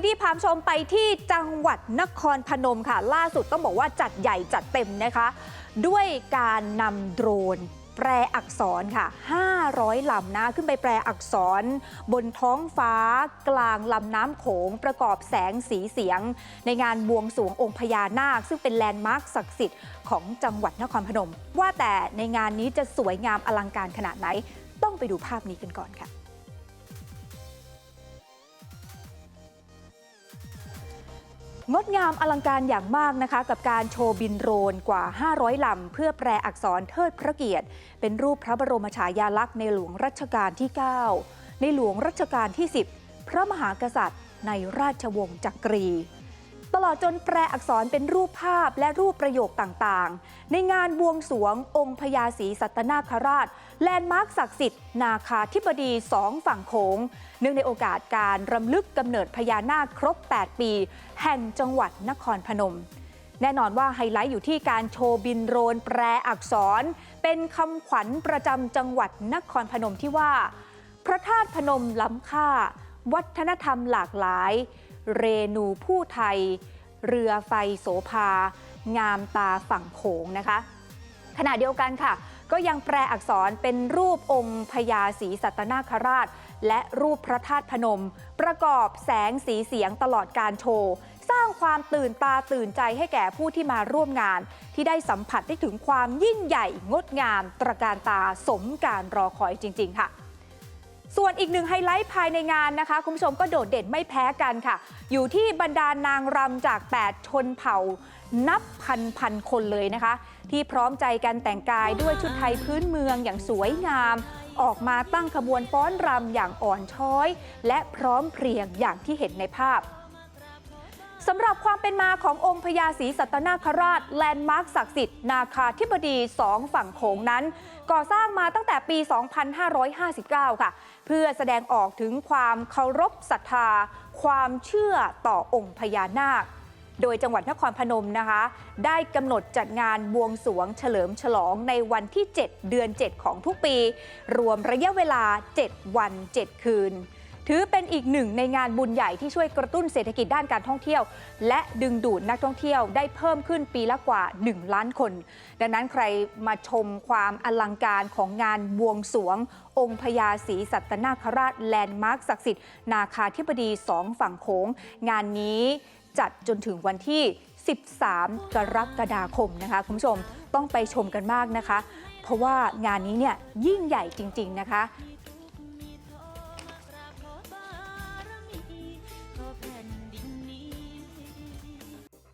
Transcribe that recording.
นี้ที่พามชมไปที่จังหวัดนครพนมค่ะ ล่าสุดต้องบอกว่าจัดใหญ่จัดเต็มนะคะ ด้วยการนำโดรนแปลอักษรค่ะ 500 ลำนะ ขึ้นไปแปลอักษร บนท้องฟ้ากลางลำน้ำโขงประกอบแสงสีเสียง ในงานบวงสรวงองค์พญานาค ซึ่งเป็นแลนด์มาร์คศักดิ์สิทธิ์ของจังหวัดนครพนม ว่าแต่ในงานนี้จะสวยงามอลังการขนาดไหน ต้องไปดูภาพนี้กันก่อนค่ะ งดงามอลังการอย่างมากนะคะ กับการโชว์บินโดรนกว่า 500 ลำ เพื่อแปลอักษรเทิดพระเกียรติ เป็นรูปพระบรมฉายาลักษณ์ในหลวงรัชกาลที่ 9 ในหลวงรัชกาลที่ 10 พระมหากษัตริย์ในราชวงศ์จักรี ตลอดจนแปลอักษรเป็นรูปภาพและรูปประโยคต่างๆ ในงานบวงสรวงองค์พญาศรีสัตนาคราช แลนด์มาร์คศักดิ์สิทธิ์นาคาธิบดีสองฝั่งโขงเนื่องในโอกาสการรำลึกกำเนิดพญานาคครบ 8 ปี แห่งจังหวัดนครพนมแน่นอนว่าไฮไลท์อยู่ที่การโชว์บินโรนแปลอักษร เป็นคำขวัญประจำจังหวัดนครพนมที่ว่า พระธาตุพนมล้ำค่า วัฒนธรรมหลากหลาย เรนูผู้ไทย เรือไฟโสภา งามตาฝั่งโขงนะคะ ขณะเดียวกันค่ะ ก็ยังแปลอักษรเป็นรูปองค์พญาศรีสัตนาคราช และรูปพระธาตุพนม ประกอบแสงสีเสียงตลอดการโชว์สร้างความตื่นตาตื่นใจให้แก่ผู้ที่มาร่วมงาน ที่ได้สัมผัสได้ถึงความยิ่งใหญ่งดงาม ตระการตาสมการรอคอยจริง ๆ ค่ะ ส่วนอีกหนึ่งไฮไลท์ภายในงานนะคะ คุณผู้ชมก็โดดเด่นไม่แพ้กันค่ะ อยู่ที่บรรดานางรำจาก 8 ชนเผ่า นับพันพันคนเลยนะคะ ที่พร้อมใจกันแต่งกายด้วยชุดไทยพื้นเมืองอย่างสวยงาม ออกมาตั้งขบวนฟ้อนรำอย่างอ่อนช้อย และพร้อมเพรียงอย่างที่เห็นในภาพ สำหรับความเป็นมาขององค์พญาศรีสัตนาคราชแลนด์มาร์คศักดิ์สิทธิ์นาคาธิบดีสองฝั่งโขงนั้น ก่อสร้างมาตั้งแต่ปี 2559 ค่ะ เพื่อแสดงออกถึงความเคารพศรัทธา ความเชื่อต่อองค์พญานาค โดยจังหวัดนครพนมนะคะ ได้กำหนดจัดงานบวงสวงเฉลิมฉลองในวันที่ 7 เดือน 7 ของทุกปี รวมระยะเวลา 7 วัน 7 คืน ถือเป็นอีกหนึ่งในงานบุญใหญ่ที่ช่วยกระตุ้นเศรษฐกิจด้านการท่องเที่ยว และดึงดูดนักท่องเที่ยวได้เพิ่มขึ้นปีละกว่า 1 ล้านคน ดังนั้นใครมาชมความอลังการของงานบวงสรวง องค์พญาศรีสัตนาคราชแลนด์มาร์คศักดิ์สิทธิ์นาคาธิบดีสองฝั่งโขงงานนี้จัดจนถึงวันที่ 13 กรกฎาคมนะคะ คุณผู้ชมต้องไปชมกันมากนะคะ เพราะว่างานนี้เนี่ยยิ่งใหญ่จริง ๆ นะคะ